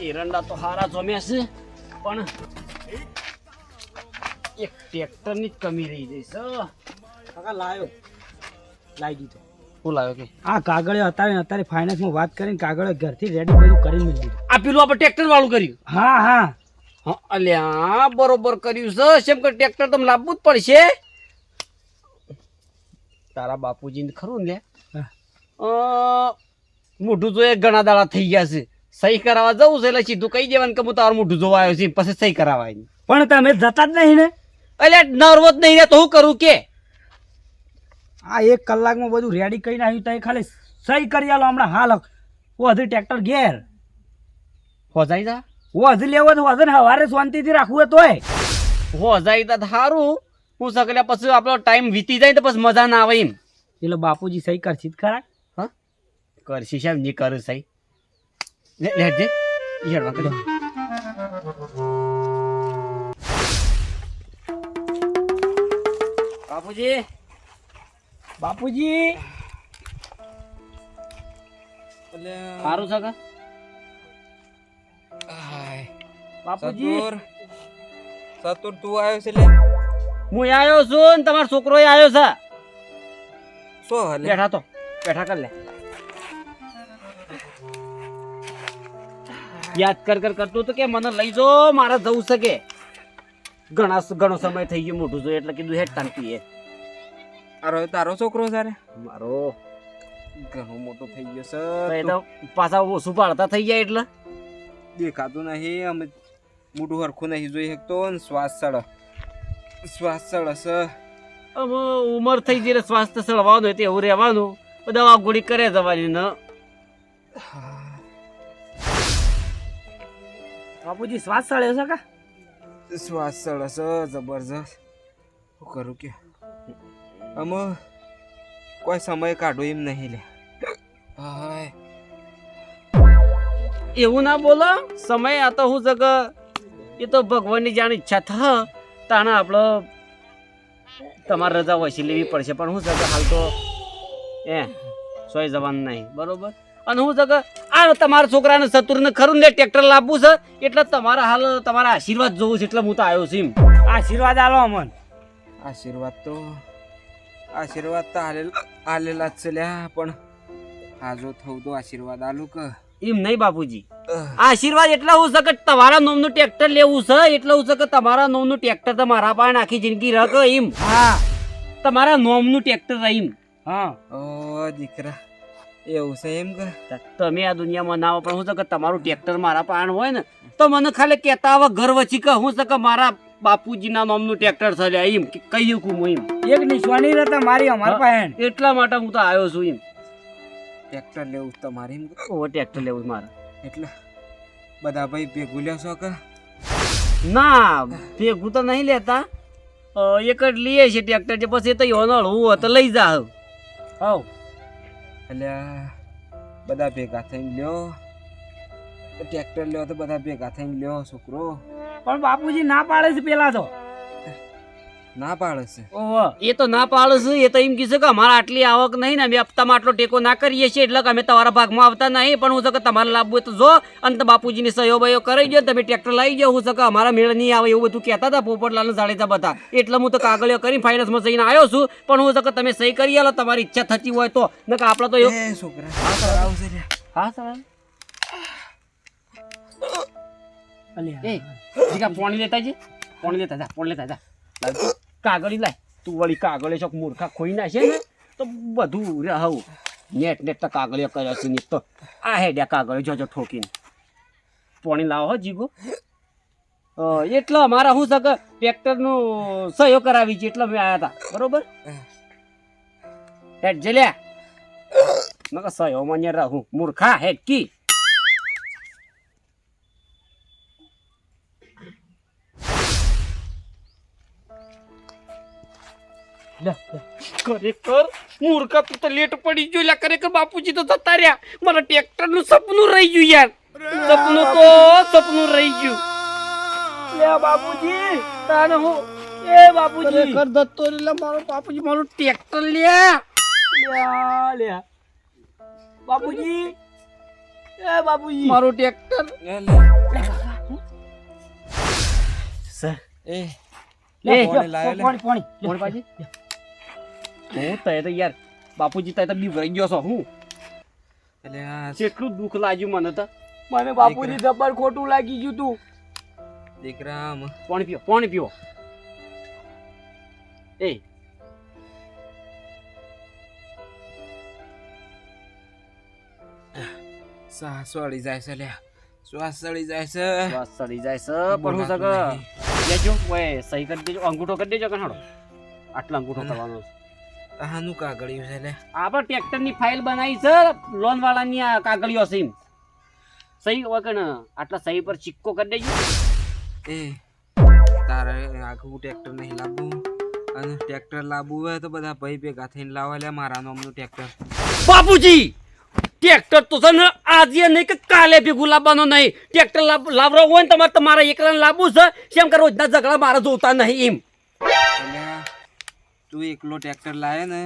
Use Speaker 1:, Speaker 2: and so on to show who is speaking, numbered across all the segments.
Speaker 1: એરંડા તો હારા જમ્યા છે પણ એક ટ્રેક્ટરની જ કમી રહી જઈ છે.
Speaker 2: કાકા લાયો. લાવી દીધો.
Speaker 1: શું લાવ્યો કે?
Speaker 2: આ કાગળે અત્યારે અત્યારે ફાઇનાન્સમાં વાત કરીને કાગળે ઘરથી રેડી બધું કરીને દીધું
Speaker 1: આ પેલું આપણે ટ્રેક્ટર વાળું કર્યું?
Speaker 2: હા હા.
Speaker 1: હા અલ્યા બરોબર કર્યું છે. કેમ કે ટ્રેક્ટર તમને લાવવું જ પડશે? તારા બાપુજીને ખરું ને
Speaker 2: હા.
Speaker 1: મોઢું જોઈએ ઘણા દાડા થઈ ગયા છે. સહી કરાવવા જવું છે એટલે સીધું કહી દેવાનું કે હું તારું મોઢું જોવા આવ્યો છે પછી સહી કરાવાય
Speaker 2: પણ તમે જતા જ નહીં ને?
Speaker 1: એટલે નર્વો જ નહીં ને તો હું કરું કે?
Speaker 2: આ એક કલાકમાં બધું રેડી કરીને આવ્યું ત્યાં ખાલી સહી કરી આલો હમણાં હાલ ઓ હજી ટ્રેક્ટર ઘેર.
Speaker 1: હોજાઈ જા.
Speaker 2: ઓ હજી લેવો તો હજી સવારે શાંતિથી રાખવું હોય તોય.
Speaker 1: હોજાઈ તા સારું હું સકલે પછી આપણો ટાઈમ વીતી જાય તો પછી મજા ના આવે એમ.
Speaker 2: એટલે બાપુજી સહી કરશી જ ખરા?
Speaker 1: હા? કરશી સાહેબની કરું સહી. લે લે દે ઈયળવા કરી બાપુજી.
Speaker 2: બાપુજી.
Speaker 1: સારું છે કે?
Speaker 2: બાપુજી.
Speaker 3: સતુર. તું આવ્યો છે લે.
Speaker 1: હું આવ્યો છું ને તમારો છોકરો આવ્યો છે.
Speaker 3: શું
Speaker 1: બેઠા તો. બેઠા કર લે. યાદ કર કર કરતું હતું કે મને લઈ જો મારે જવું છે કે. ઘણા ઘણો સમય થઈ ગયો મોટું જોઈએ એટલે કીધું હેડ તાન પીએ.
Speaker 3: તારો તારો છોકરો સારે
Speaker 1: મારો.
Speaker 3: ઘણો મોટો થઈ ગયો
Speaker 1: સર એ તો. પાછા ઓછું પાડતા થઈ જાય એટલે.
Speaker 3: દેખાતું નહીં અમે મોટું હરખું નહીં જોઈ શકતો ને શ્વાસ સળ. શ્વાસ સળ સર
Speaker 1: અમે ઉંમર થઈ જઈને સ્વાસ્થ્ય સળવાનું હોય તો એવું રહેવાનું. દવા ગોળી કરે જવાની ને.
Speaker 2: બાપુજી શ્વાસ સળ્યો છે કા?
Speaker 3: શ્વાસ સળ છે જબરજસ્ત. શું કરું કે? અમે કોઈ સમય કાઢો એમ નહીં લે. હાય.
Speaker 1: એવું ના બોલો સમય આ તો હું જગ એ તો ભગવાનની જાણ ઈચ્છા થ તાણે આપણો તમારે રજા વસી લેવી પડશે પણ હું જગ હાલ તો એ સોય જવાનું નહીં. બરોબર? અને હું જગ આ તમારા છોકરાને સતુરને ખરું ને ટ્રેક્ટર લાવવું છે? એટલે તમારા હાલ તમારા આશીર્વાદ જોવું છે એટલે હું તો આવ્યો છું એમ.
Speaker 2: આશીર્વાદ આલો અમન.
Speaker 3: આશીર્વાદ તો આશીર્વાદ તો હાલે હાલેલા જ છે લ્યા પણ હાજો થવું તો આશીર્વાદ આલું કે.
Speaker 1: એમ નહીં બાપુજી. આશીર્વાદ એટલા હું કે તમારા નોમનું ટ્રેક્ટર લેવું છે એટલે હું કે તમારા નોમનું ટ્રેક્ટર તો મારા પાસે આખી જિંદગી રહ એમ.
Speaker 2: હા.
Speaker 1: તમારા નોમનું ટ્રેક્ટર એમ.
Speaker 2: હા
Speaker 3: ઓ દીકરા. એવું છે એમ કે?
Speaker 1: તમે આ દુનિયામાં ના પણ હું કે તમારું ટ્રેક્ટર મારા પાણ હોય ને તો મને ખાલી કહેતા આવા ગર્વ કે હું કે મારા બાપુજીના નામનું ટ્રેક્ટર છે એમ કહી શકું હું એમ.
Speaker 2: એક નિશ્વાની રહેતા મારી અમારા પાસે
Speaker 1: એટલા માટે હું તો આવ્યો છું એમ.
Speaker 3: ટ્રેક્ટર લેવું તમારે એમ?
Speaker 1: ઓ ટ્રેક્ટર લેવું મારે.
Speaker 3: એટલે બધા ભાઈ ભેગું લેશો કે?
Speaker 1: ના ભેગું તો નહીં લેતા. એક જ લઈએ છે ટ્રેક્ટર જે પછી એ તો યોનો હળવું હોય તો લઈ જા
Speaker 2: હવ.
Speaker 3: એટલે બધા ભેગા થઈને લ્યો. ટ્રેક્ટર લ્યો તો બધા ભેગા થઈને લ્યો, છોકરો.
Speaker 2: પણ બાપુજી ના પાડે છે પેલા તો.
Speaker 3: ના પાડે છે.
Speaker 2: ઓહો
Speaker 1: એ તો ના પાડે છે. એ તો એમ કીધું કે અમારે આટલી આવક નહીં ને અમે હપ્તામાં આટલો ટેકો ના કરીએ છીએ એટલે કે અમે તમારા ભાગમાં આવતા નહીં. પણ હું કે તમારે હોય તો જો અને તો બાપુજીની સહયો બયો કરી દો તમે ટ્રેક્ટર લઈ જાઓ. હું કે અમારા મેળ નહીં આવે એવું બધું કહેતા હતા પોપટલાલ જાડેજા બધા. એટલે હું તો કાગળિયો કરીને ફાઇનાન્સમાં જઈને આવ્યો છું. પણ હું કે તમે સહી કરી આલો તમારી ઈચ્છા થતી હોય તો. ને કે આપણે તો એવું
Speaker 3: છોકરા હા
Speaker 1: સર
Speaker 2: અલ્યા
Speaker 1: એ જીગા પાણી લેતા જી પાણી લેતા જા પાણી લેતા જા. કાગળી લાય. તું વળી કાગળે ચોક મૂર્ખા ખોઈ નાખે ને, તો બધું રહું. નેટ નેટ તો કાગળિયો કર્યો છે તો. આ હેડ્યા કાગળ જોજો ઠોકીને. પાણી લાવો હો, જીગો. એટલો અમારા શું છે કે ટ્રેક્ટરનું સહયો કરાવી છે, એટલે અમે આવ્યા હતા. બરોબર? હેડ, જલ્યા. નકર સહયો મને રહું. મૂર્ખા હેડ ખરેખર મૂર્ખા તું તો લેટ પડી ગયો. લા ખરેખર બાપુજી તો જતા રહ્યા. મારા ટ્રેક્ટરનું સપનું રહી ગયું યાર. સપનું તો સપનું રહી ગયું. લે બાપુજી તાને હું એ બાપુજી. ખરેખર દત્તો લે મારો બાપુજી મારું ટ્રેક્ટર લ્યા
Speaker 2: લ્યા, લ્યા. બાપુજી. એ બાપુજી.
Speaker 1: મારું ટ્રેક્ટર.
Speaker 3: લે લે.
Speaker 1: સર.
Speaker 3: એ
Speaker 2: લે,
Speaker 3: પાણી
Speaker 2: પાણી. પાણી.
Speaker 1: પાછી હું તય તો યાર બાપુજી તય તો બીવરાઈ ગયો છો હું?
Speaker 3: એટલે
Speaker 1: કેટલું દુઃખ લાગ્યું મને તો.
Speaker 2: મને બાપુજી જબર ખોટું લાગી ગયું તું.
Speaker 3: દીકરા
Speaker 1: પાણી પીવો પાણી પીવો એ.
Speaker 3: શ્વાસ સળી જાય છે લે શ્વાસ સળી જાય છે.
Speaker 1: શ્વાસ સળી જાય છે પણ હું સગ લેજો ઓય સહી કરી દેજો અંગૂઠો કરી દેજો કણાડો આટલા અંગૂઠો કરવાનો છે.
Speaker 3: આનું કાગળિયું છે લે.
Speaker 1: આપણે ટ્રેક્ટરની ફાઇલ બનાવી છે લોન વાળાની આ કાગળીઓ છે. સહી વગર આટલા સહી પર સિક્કો કરી દેજો.
Speaker 3: એ તારે આખું ટ્રેક્ટર નહીં લાવવું. અને ટ્રેક્ટર લાવવું હોય તો બધા ભાઈ ભેગા થઈને લાવવા લે મારા નામનું ટ્રેક્ટર.
Speaker 1: બાપુજી ટ્રેક્ટર તો છે ને આજે નહીં કે કાલે ભેગું લાવવાનો નહીં. ટ્રેક્ટર લાવ- લાવરો હોય ને તમારે તમારા એકલાને લાવવું છે કેમ કે રોજના ઝઘડા મારા જોતા નહીં એમ.
Speaker 3: તું એકલો ટ્રેક્ટર લાવે ને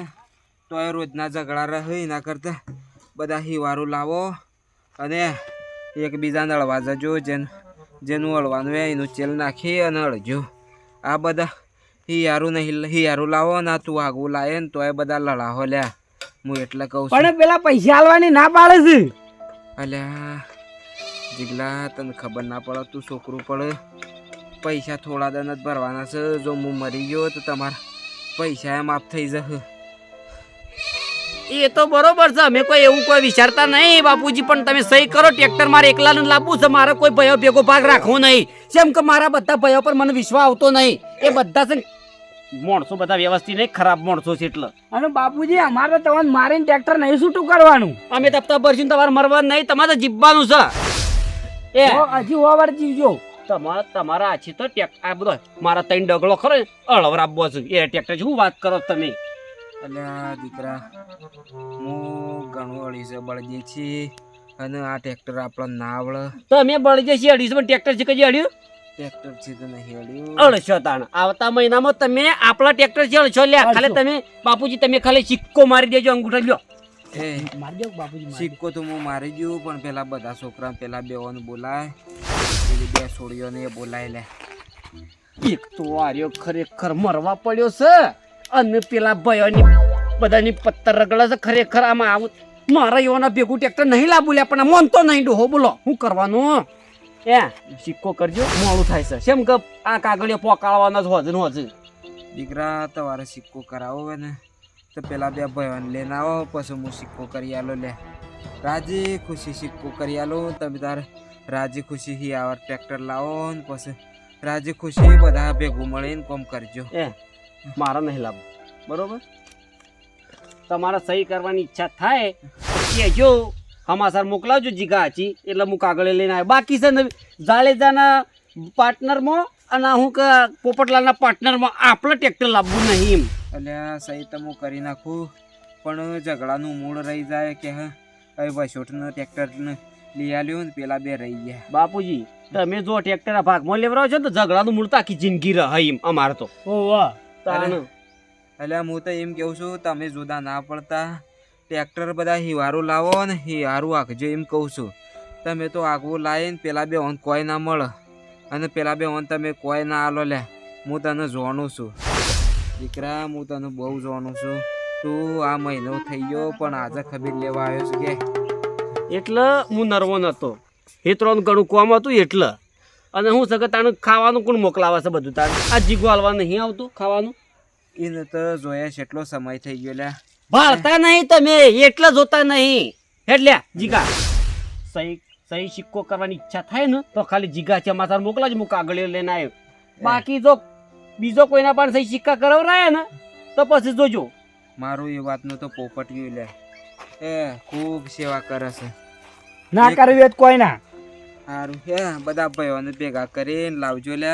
Speaker 3: તો એ રોજના ઝઘડા રહે એના કરતા. બધા હિવારો લાવો અને એકબીજાને અળવા જજો જેન જેનું અળવાનું હોય એનું ચેલ નાખી અને અળજો આ બધા હિયારું નહીં હિયારું લાવો ના તું આગવું લાવે ને તો એ બધા લડાવો લ્યા હું એટલે કહું છું.
Speaker 2: પણ પેલા પૈસા આલવાની ના પાડે છે.
Speaker 3: અલ્યા જીગલા તને ખબર ના પડે તું છોકરું પડે. પૈસા થોડા દન જ ભરવાના છે. જો હું મરી ગયો તો તમારા પૈસા એ માફ થઈ જશે.
Speaker 1: એ તો બરોબર છે અમે કોઈ એવું કોઈ વિચારતા નહીં બાપુજી પણ તમે સહી કરો ટ્રેક્ટર મારે એકલાનું લાવવું છે મારે કોઈ ભયો ભેગો ભાગ રાખવો નહીં. જેમ કે મારા બધા ભયો પર મને વિશ્વાસ આવતો નહીં. એ બધા છે માણસો બધા વ્યવસ્થિત નહીં ખરાબ માણસો છે એટલે.
Speaker 2: અને બાપુજી અમારે તમારે મારીને ટ્રેક્ટર નહીં છૂટું કરવાનું.
Speaker 1: અમે તપતા ભરશું તમારે મરવા નહીં તમારે તો જીવવાનું છે. એ.
Speaker 2: હજી ઓવર જીવજો
Speaker 1: તમારા તમારા આછી તો ટેક્ટર આ બધો મારા ત્રણ ડગલો ખરો અળવર આપવો છે એ ટેક્ટર શું વાત કરો તમે?
Speaker 3: અલ્યા દીકરા હું ઘણું અળી છે બળજે છે અને આ ટ્રેક્ટર આપણને ના આવડે
Speaker 1: તમે બળી જશે અઢીસો પણ ટ્રેક્ટર છે કજી અડ્યું
Speaker 3: ટ્રેક્ટર છે તો નહીં અડ્યું
Speaker 1: અડશો તાણ. આવતા મહિનામાં તમે આપણા ટ્રેક્ટર છે અડશો લ્યા. ખાલી તમે બાપુજી તમે ખાલી સિક્કો મારી દેજો અંગૂઠો લ્યો.
Speaker 3: એ
Speaker 2: મારી દો બાપુજી મારી
Speaker 3: સિક્કો તો હું મારી ગયું પણ પેલા બધા છોકરા પેલા બેવાનું બોલાય. પેલી બે છોડીઓને બોલાય લે.
Speaker 1: એક તો આર્યો ખરેખર મરવા પડ્યો છે અને પેલા ભયોની બધાની પત્તર રગડે છે ખરેખર આમાં આવું. મારા એવાના ભેગું ટ્રેક્ટર નહીં લાવું લે પણ આ તો નહીં ડોહો બોલો શું કરવાનું? એ સિક્કો કરજો મોડું થાય છે. કેમ કે આ કાગળિયા પોકાળવાના જ હોજ ને હોજ.
Speaker 3: દીકરા તમારે સિક્કો કરાવો ને. તો પેલા બે ભાઈઓને લઈને આવો પછી હું સિક્કો કરી આલો લે. રાજી ખુશી સિક્કો કરી આલો. તમે તારે રાજી ખુશી હી આવા ટ્રેક્ટર લાવો ને પછી રાજી ખુશી બધા ભેગું મળીને કોમ કરજો.
Speaker 1: એ મારા નહીં લાવવું બરોબર? તમારા સહી કરવાની ઈચ્છા થાય કહેજો હમાસર મોકલાવજો જીગા હાચી એટલે હું કાગળે લઈને આવ્યો. બાકી છે ને જાડેજાના પાર્ટનરમાં અને હું કે પોપટલાલના પાર્ટનરમાં આપણે ટ્રેક્ટર લાવવું નહીં એમ.
Speaker 3: એટલે સહી તો હું કરી નાખું પણ ઝઘડાનું મૂળ રહી જાય કે હા ભાઈ વસોટનું ટ્રેક્ટર લઈ આલ્યું ને પેલા બે રહી ગયા.
Speaker 1: બાપુજી તમે જો ટ્રેક્ટરના ભાગમાં લેવડાવો છો ને તો ઝઘડાનું મૂળ તો આખી જિંદગી રહે એમ અમારે તો.
Speaker 2: ઓ વાહ.
Speaker 3: એટલે હું તો એમ કહું છું તમે જુદા ના પડતા ટ્રેક્ટર બધા હિવારું લાવો ને હિવારું આખજો એમ કહું છું. તમે તો આગવું લાવીને પેલા બે ઓન કોઈ ના મળે. અને પેલા બે ઓન તમે કોઈ ના આલો લે. હું તને જોણું છું. દીકરા હું તને બહુ જોણું છું. તું આ મહિનો થઈ ગયો પણ આજે ખબર લેવા આવ્યો છું કે
Speaker 1: એટલે હું નર્વો હતો હેતરોનું ઘણું કોમ હતું એટલે. અને હું સગત તાણે ખાવાનું કોણ મોકલાવે છે બધું તાણે? આ જીગો હાલવા નહીં આવતું ખાવાનું?
Speaker 3: એને તો જોયા છે એટલો સમય થઈ ગયો લે
Speaker 1: ભાળતા નહીં તમે એટલે જોતા નહીં. એટલે જીગા. સહી સહી સિક્કો કરવાની ઈચ્છા થાય ને તો ખાલી જીગા છે માથા જ હું કાગળ લઈને આવ્યો. બાકી જો બીજો કોઈના પણ સહી સિક્કા કરાવરાય ને તો પછી જોજો.
Speaker 3: મારું એ વાતનું તો પોપટ ગયું લે એ ખૂબ સેવા કરે છે.
Speaker 2: ના કરવી હોય કોઈ ના.
Speaker 3: સારું હે બધા ભાઈઓને ભેગા કરીને લાવજો લે.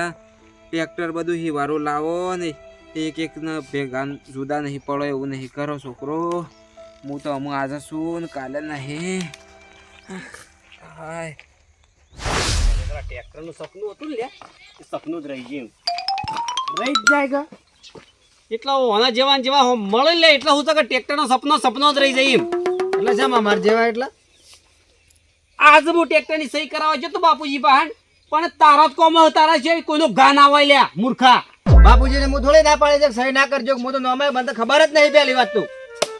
Speaker 3: ટ્રેક્ટર બધું હિવારું લાવો ને એક એક ને ભેગા જુદા નહીં પડો એવું નહીં કરો છોકરો. હું તો અમુક આજે છું ને કાલે નહીં. હાય.
Speaker 1: ટ્રેક્ટરનું સપનું હતું ને લે સપનું જ રહી ગયું.
Speaker 2: રહી જ જાય ગા
Speaker 1: એટલા હોના જેવા જેવા મળે લે એટલા હું તો કે ટ્રેક્ટરનો સપનો સપનો જ રહી જાય એમ.
Speaker 4: એટલે શેમ માર જેવા એટલે?
Speaker 1: આજ હું ટ્રેક્ટરની સહી કરાવવા જતો બાપુજી બહાન પણ તારા જ કોમ તારા છે કોઈનો ગાન આવાય લ્યા મૂર્ખા.
Speaker 4: બાપુજીને હું થોડી ના પાડે છે સહી ના કરજો હું તો નોમે મને ખબર જ નહીં પહેલી વાત તું.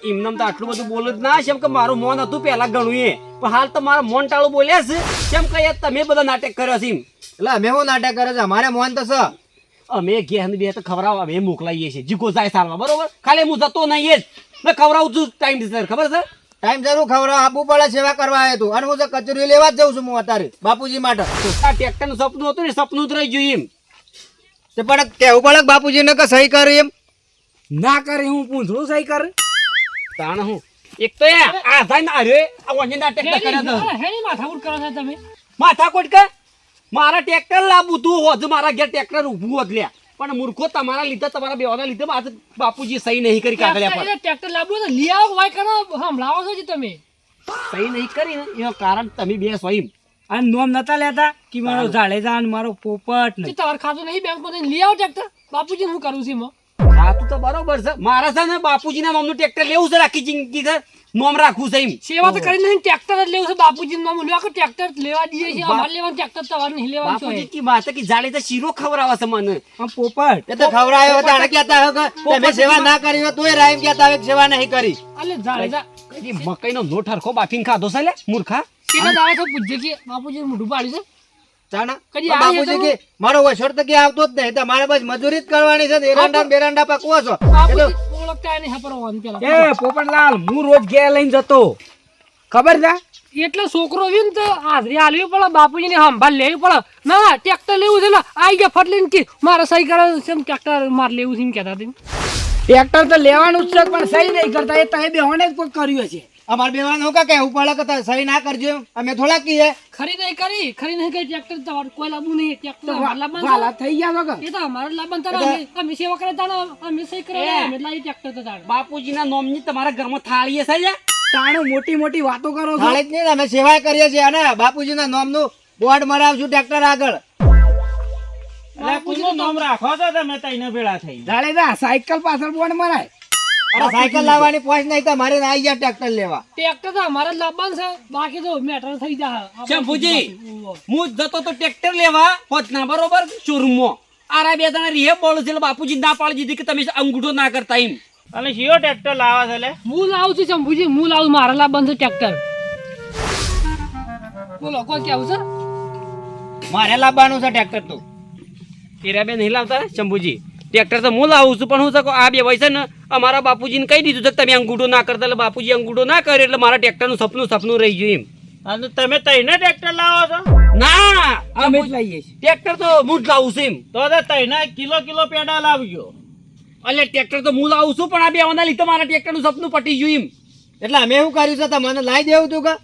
Speaker 1: એમને તો આટલું બધું બોલું જ ના છે કે મારું મોન હતું પેલા ઘણું એ. પણ હાલ તો મારા મોન ટાળું બોલ્યા છે કેમ કે તમે બધા નાટક કર્યો છે.
Speaker 4: એટલે અમે હું નાટક કરે છે? અમારે મોન તો છે.
Speaker 1: અમે ઘેન બે તો ખવડાવવા અમે મોકલાઈએ છીએ. જીગો જાય સારવા બરોબર? ખાલી હું જતો નહીં જ. મેં ખવડાવું છું ટાઈમ સર ખબર છે?
Speaker 4: ટાઈમ જરૂર ખવડાવ આપવું પડે સેવા કરવા આવ્યો તું. અને હું તો કચેરી લેવા જ જઉં છું હું અત્યારે બાપુજી માટે.
Speaker 1: આ ટ્રેક્ટરનું સપનું હતું ને સપનું જ રહી ગયું એમ.
Speaker 4: તે પણ કેવું પડે બાપુજી બાપુજીને કે સહી કરી એમ?
Speaker 2: ના કરે હું પૂંછડું સહી કર?
Speaker 1: તાણ હું? એક તો આ થાય ના રે આ વંજે નાટક કરે તો
Speaker 5: હેની માથાકૂટ કરો છો તમે.
Speaker 1: માથાકોટ કે? મારા ટ્રેક્ટર લાવવું તું હોત મારા ઘેર ટ્રેક્ટર ઊભું હોત લ્યા. પણ મૂર્ખો તમારા લીધે તમારા બેવાના લીધે આજે બાપુજી સહી નહીં કરી કાગળિયા પર.
Speaker 5: ટ્રેક્ટર લાવવું તો લઈ આવો વાય કરો હમણાવો છો જી તમે.
Speaker 1: સહી નહીં કરી ને એનું કારણ તમે બે સ્વયં.
Speaker 2: અને નોમ નતા લેતા કે મારો જાડેજા અને મારો પોપટ ને
Speaker 5: તે તમારે ખાતું નહીં બેંકમાં લઈ આવો ટ્રેક્ટર. બાપુજી હું કરું છું
Speaker 1: હા તો બરોબર છે. મારા છે ને બાપુજીના નામનું ટ્રેક્ટર લેવું છે રાખી જિંદગી છે. નોમ રાખવું છે એમ.
Speaker 5: સેવા તો કરી નહીં ટ્રેક્ટર જ લેવું છે બાપુજી નામ લેવા કે ટ્રેક્ટર લેવા દઈએ છે અમાર લેવાનું ટ્રેક્ટર તમારે નહીં લેવાનું
Speaker 1: બાપુજી કી વાત કે જાડે તો શીરો ખવરાવા છે મને.
Speaker 2: આ પોપટ.
Speaker 4: એ તો ખવરાયો હતા આને કહેતા હો કે તમે સેવા ના કરી હો તોય રાઈમ કહેતા હો કે સેવા નહીં કરી.
Speaker 5: અલે જાડેજા
Speaker 1: કદી મકઈનો લોટ હરખો બાફીન ખાધો છે લે મૂર્ખા?
Speaker 5: કેટલા દાડા તો પૂછજે કે બાપુજી મોઢું પાડ્યું છે.
Speaker 4: ચાના
Speaker 5: કદી
Speaker 4: બાપુજી કે મારો વસર તો કે આવતો જ નહીં. તમારે બસ મજૂરી જ કરવાની છે એરંડા બેરંડા પકવો છો. એ તો
Speaker 5: બાપુજી ઓળખતા નહીં હપરવાનું પેલા
Speaker 2: એ પોપટલાલ હું રોજ ઘેર લઈને જતો. ખબર છે?
Speaker 5: એટલે છોકરો વિન તો હાજરી આલવી પડે બાપુજીને સંભાળ લેવી પડે. ના ટ્રેક્ટર લેવું છે ને આઈ ગયા ફટ લઈને કે મારે સહી કરે છે ટ્રેક્ટર મારે લેવું છે એમ કહેતા હતા.
Speaker 2: ટ્રેક્ટર તો લેવાનું જ છે પણ સહી નહીં કરતા. એ તમે બેહોને જ કોઈ કર્યું છે
Speaker 4: અમારે બેવાનું નો કા કહેવું પડે કે સહી ના કરજો અમે થોડા કહીએ
Speaker 5: ખરી નહીં કરી ખરી નહીં કરી ટ્રેક્ટર તમારે કોઈ લાવવું નહીં. ટ્રેક્ટર અમારે
Speaker 2: વાલા થઈ ગયા વગર.
Speaker 5: એ તો અમારે લાવવાનું તારે અમે અમે સેવા કરે તાણો અમે સહી કરે અમે લાઈ ટ્રેક્ટર તો તાણે
Speaker 1: બાપુજીના નોમની તમારા ઘરમાં થાળી છે
Speaker 2: તાણું મોટી મોટી વાતો કરો છો.
Speaker 4: થાળે જ નહીં અમે સેવા કરીએ છીએ. અને બાપુજીના નામનું બોર્ડ મરાવશું ટ્રેક્ટર આગળ.
Speaker 2: જાડેજા સાયકલ પાછળ બોર્ડ મરાય.
Speaker 4: અને સાયકલ લાવવાની પોચ નહીં તો મારે આવી ગયા ટ્રેક્ટર લેવા.
Speaker 5: ટ્રેક્ટર તો અમારે જ લાવવાનું છે. બાકી તો મેટર થઈ જાય.
Speaker 1: શંભુજી હું જતો તો ટ્રેક્ટર લેવા પહોંચના બરોબર શોરૂમમાં. આરા બે જણા રીહે બોલું છે બાપુજી ના પાડી દીધી કે તમે અંગૂઠો ના કરતા એમ.
Speaker 5: હું લાવું છું શંભુજી હું લાવું મારે લાવવાનું છે ટ્રેક્ટર. બોલો કોઈ કેવું છે?
Speaker 4: મારે લાવવાનું છે ટ્રેક્ટર તો.
Speaker 1: તેરા બે નહીં લાવતા શંભુજી ટ્રેક્ટર તો હું લાવું છું પણ હું શકો આ બે ભાઈ છે ને અમારા બાપુજીને કહી દીધું છે કે તમે અંગૂઠો ના કરતા એટલે બાપુજી અંગૂઠો ના કર્યો એટલે મારા ટ્રેક્ટરનું સપનું સપનું રહી ગયું એમ.
Speaker 6: અને તમે તઈને ટ્રેક્ટર લાવો છો?
Speaker 1: ના
Speaker 2: અમે જ લઈએ છીએ.
Speaker 1: ટ્રેક્ટર તો હું જ લાવું છું એમ.
Speaker 6: તો તો તઈને કિલો કિલો પેડા લાવજો.
Speaker 1: એટલે ટ્રેક્ટર તો હું લાવું છું પણ આ બે લીધે મારા ટ્રેક્ટરનું સપનું પટી ગયું એમ.
Speaker 4: એટલે અમે શું કર્યું છે તમને લાવી દેવું તું કે?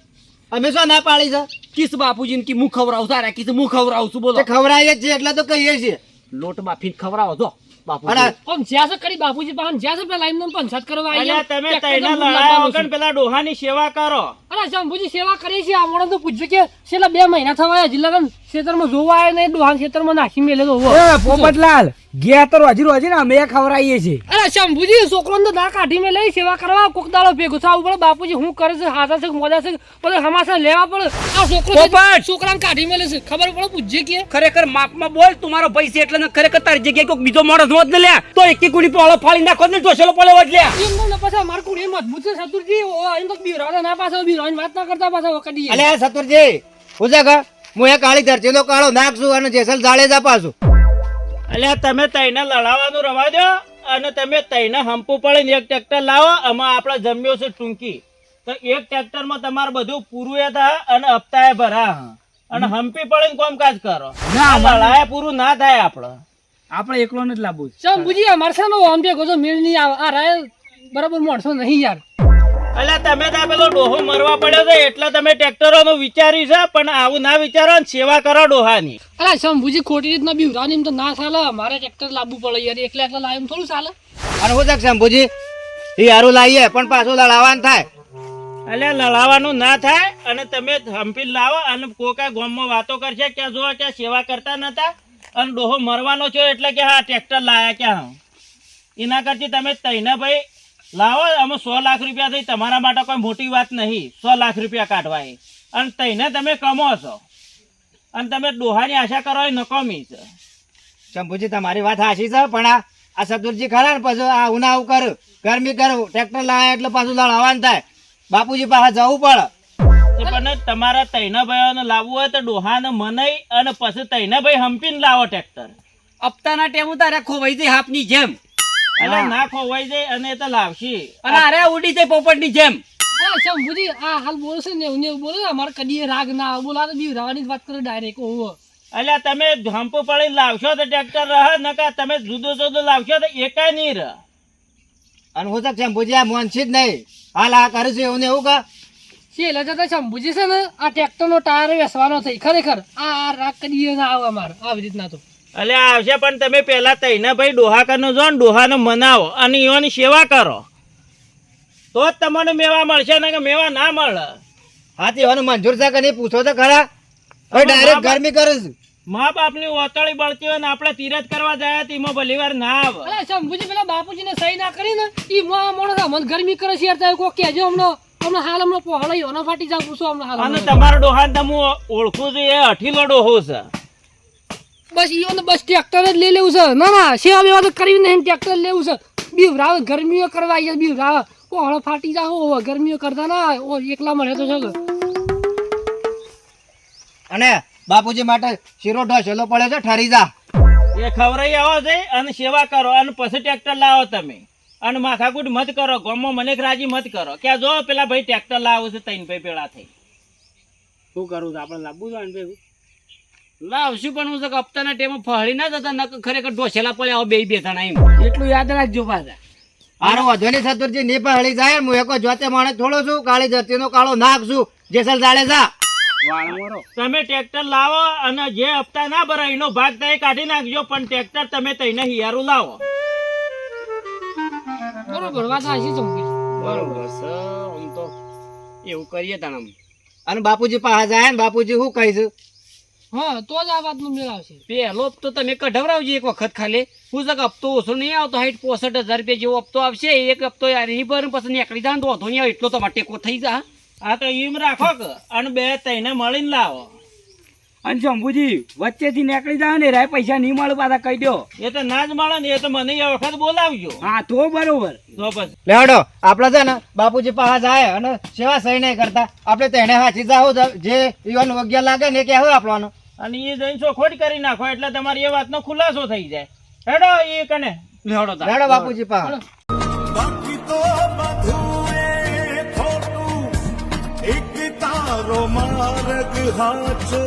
Speaker 4: અમે શું ના પાડી છે?
Speaker 1: કિસ બાપુજીને કે હું ખવડાવું સારા કિસ હું ખવડાવું છું બોલો.
Speaker 4: તે ખવડાવીએ જ છે એટલે તો કહીએ છીએ.
Speaker 1: લોટ બાફી ખવડાવો જો. બાપુ
Speaker 4: અને
Speaker 5: પણ જ્યાં છે કરી બાપુજી પાસે જ્યાં છે પેલા એમને પંચાયત કરવા.
Speaker 6: તમે. પેલા ડોહાની સેવા કરો
Speaker 5: અરે શંભુજી સેવા કરી છે આપણે તો પૂછ્યું કે છેલ્લા બે મહિના થવા હજી લગન ખેતરમાં જોવા આવે ને ડોહાન ખેતરમાં નાખી મેલે તો.
Speaker 2: પોપટલાલ ગયા તો રોજી રોજી ને અમે ખવડાવીએ છીએ.
Speaker 5: અરે શંભુજી છોકરોને તો ના કાઢી મેં લઈ સેવા કરવા કોક દાડો ભેગો થવું પડે બાપુજી હું કરે છે? હાથા છે મોજા છે? પછી હમાસા લેવા પડે. આ છોકરો! છોકરાને કાઢી મેલે છે. ખબર પડે પૂછજે કે.
Speaker 1: ખરેખર માપમાં બોલ તમારો પૈસે એટલે ખરેખર તારી જગ્યાએ કોઈક બીજો માણસ હોત ને લ્યા તો એકી કુડી પાળો ફાળી નાખો ને ટોસેલો પડે હોત લ્યા.
Speaker 5: પાછા માર કુડી મજબૂત છે સતુરજી એમ તો બીરાડા ના પાછા બીરાવાની વાત ના કરતા પાછા વકડી
Speaker 4: અલે સતુરજી પૂછે કે હું એ કાળી ધરતીનો કાળો નાખશું અને જેસલ જાડેજા પાછું
Speaker 6: અલે તમે તઈને લડાવવાનું રવા દો અને તમે તઈને હંપુ પડે એક ટ્રેક્ટર લાવો આમાં આપણે જમ્યો છે ટૂંકી. તો એક ટ્રેક્ટરમાં તમારે બધું પૂરું એ થાય અને હપ્તાએ ભરા અને હંપી પડે કામકાજ કરો.
Speaker 2: ના,
Speaker 6: લડાય પૂરું ના થાય આપણે
Speaker 2: આપણે એકલો જ લાવવું. છે.
Speaker 5: શંભુજી અમારે છે ને આમ તો મેળ નહીં આવે. આ રાય બરાબર માણસો નહીં યાર.
Speaker 6: અલ્યા તમે તો પેલો ડોહો મરવા પડ્યો છે એટલે તમે ટ્રેક્ટરોનું વિચાર્યું છે પણ આવું ના વિચારો ને સેવા કરો ડોહાની.
Speaker 5: અરે શંભુજી ખોટી રીતના બીવરાની એમ તો ના ચાલે. મારે ટ્રેક્ટર લાવવું પડે યાર એકલા એકલા લાવ્યું થોડું ચાલે.
Speaker 4: અને હું તક શંભુજી એ હારું લાવીએ પણ પાછું લડાવવાનું થાય.
Speaker 6: એટલે લડાવવાનું ના થાય અને તમે હંપી લાવો અને કોકા ગામમાં વાતો કરશે કે જો કે સેવા કરતા નતા અને ડોહો મરવાનો છો એટલે કે હા ટ્રેક્ટર લાયા ક્યાં. એના કરતી તમે તઈને ભાઈ લાવો અમે સો લાખ રૂપિયા થઈ તમારા માટે કોઈ મોટી વાત નહીં. સો લાખ રૂપિયા કાઢવા એ અને તઈને તમે કમો છો. અને તમે ડોહાની આશા કરો એ નકામી છે.
Speaker 4: શંભુજી તમારી વાત સાચી છે પણ આ આ સતુરજી ખરા ને પછી આ ઉના આવું કર ગરમી કર ટ્રેક્ટર લાવે એટલે પાછું લડાવવાનું થાય. બાપુજી પાસે જવું પડે.
Speaker 6: તે પણ તમારા તૈના ભાઈઓને લાવવું હોય તો ડોહાને મનાઈ અને પછી તૈના ભાઈ હંપીને લાવો ટ્રેક્ટર.
Speaker 1: હપ્તાના ટેમ તારે ખોવાઈ જાય હાપની જેમ.
Speaker 6: એટલે ના ખોવાઈ જાય અને એ તો લાવશી.
Speaker 1: અને અરે ઉડી જાય પોપટની જેમ.
Speaker 5: અરે શંભુજી આ હાલ બોલે છે ને બોલો ને એવું બોલે અમારે કદી રાગ ના આવે. બોલા તો બી જ વાત કરે ડાયરેક્ટ ઓહો.
Speaker 6: એટલે તમે હંપુ પડી લાવશો તો ટ્રેક્ટર રહે નકા તમે જુદો જુદો લાવશો તો એકાય નહીં રહે.
Speaker 4: અને હું તો શંભુજી આ મોનસી જ નહીં. હાલ આ કરું છું એવું ને એવું કા?
Speaker 5: છેલ્લે જતા શંભુજી છે ને આ ટ્રેક્ટરનો ટાયર વેસવાનો થઈ ખરેખર. આ આ રાગ કદી ના આવે અમારે આવી રીતના તો.
Speaker 6: એટલે આવશે પણ તમે પેલા તૈના ભાઈ ડોહા જો ને ડોહાનો મનાવો અને એઓની સેવા કરો. તો જ તમને મેવા મળશે ને કે મેવા ના મળે.
Speaker 4: હાથી એવાનું મંજૂર છે કે નહીં? પૂછો તો ખરા. હવે ડાયરેક્ટ ગરમી કરું છું.
Speaker 6: મા બાપની ઓતળી બળતી હોય ને આપણે તીરથ કરવા જાય તો એમાં ભલી વાર ના આવે.
Speaker 5: અરે શંભુજી પેલા બાપુજીને સહી ના કરી ને એ મો મોણસ મન ગરમી કરે છે યાર કોઈ કહેજો હમણાં હમણાં હાલ હમણાં પહોળાઈ હોનો ફાટી જાવ પૂછો હમણાં હાલ
Speaker 6: અને તમારો ડોહાન તમે ઓળખું છું એ અઠીલો ડોહો છે.
Speaker 5: બસ ઈઓને બસ ટ્રેક્ટર જ લઈ લેવું છે. ના ના સેવા બેવા તો કરવી નહીં ટ્રેક્ટર લેવું છે. બીવરાવ ગરમીઓ કરવા આવી જાય ઓ હળો ફાટી જાવ ઓ ગરમીઓ કરતા ના ઓ એકલા મળે તો છે?
Speaker 4: અને બાપુજી માટે શીરો ઢોસેલો પડે છે ઠરી જા.
Speaker 6: એ ખવરાઈ આવો છે અને સેવા કરો અને પછી ટ્રેક્ટર લાવો તમે. અને માથાકૂટ મત કરો ગામમાં મને રાજી મત કરો. કે જો પેલા ભાઈ ટ્રેક્ટર લાવો છે તૈન ભાઈ પેલા થઈ.
Speaker 1: શું કરું આપણે લાવવું જોઈએ ભેગું લાવશું પણ હું તો હપ્તાના ટેમ ફળી ના જતા નકર ખરેખર ઢોસેલા પડ્યા બે બે એમ. એટલું યાદ રાખજો પાછા.
Speaker 4: આનો વધોની સતુરજી ની હળી જાય હું એક જોતે માણે થોડો છું કાળી ધરતીનો કાળો નાખ છું. જેસલ જાડે જા.
Speaker 1: વાળમોરો
Speaker 6: તમે ટ્રેક્ટર લાવો અને જે હપ્તા ના ભરાય એનો ભાગ તમે કાઢી નાખજો પણ ટ્રેક્ટર તમે તઈને હિયારું લાવો.
Speaker 5: બરોબર વાત સાચી ચમકી
Speaker 1: બરોબર સર આમ તો એવું કરીએ તાણ
Speaker 4: અને બાપુજી પાસે જાય ને બાપુજી શું કહીશું?
Speaker 5: હા તો જ આ વાતનું મેળ આવશે.
Speaker 1: પેલો હપ્તો તમે કઢવરાવજો એક વખત ખાલી. હું કે હપ્તો ઓછો નહીં આવતો હાઈટ પોસઠ હજાર રૂપિયા જેવો હપ્તો આવશે. એક હપ્તો યાર નહીં ભર પછી નીકળી જાય તો નહીં આવે. એટલો તમારે ટેકો થઈ જા
Speaker 6: આ તો એમ રાખો કે અને બે તઈને મળીને લાવો.
Speaker 2: અને શંભુજી વચ્ચેથી નીકળી જાવ ને રાય પૈસા નહીં મળે પાછા કહી દો.
Speaker 6: એ તો ના જ મળે ને એ તો મને એ વખત બોલાવજો.
Speaker 2: હા તો બરોબર.
Speaker 6: તો બસ
Speaker 4: લેવડો આપણે છે ને બાપુજી પાસે જાય અને સેવા સહી નહીં કરતા. આપણે તેને હાચી જાવ જે યુવાન વગ્યા લાગે ને કહેવું આપણને.
Speaker 6: અને એ જઈને ચોખવટ કરી નાખો એટલે તમારી એ વાતનો ખુલાસો થઈ જાય. હેડો એ કને.
Speaker 4: હેડો. બાપુજી પા
Speaker 7: બાકી તો બધું એક તારો માર્ગ હાચો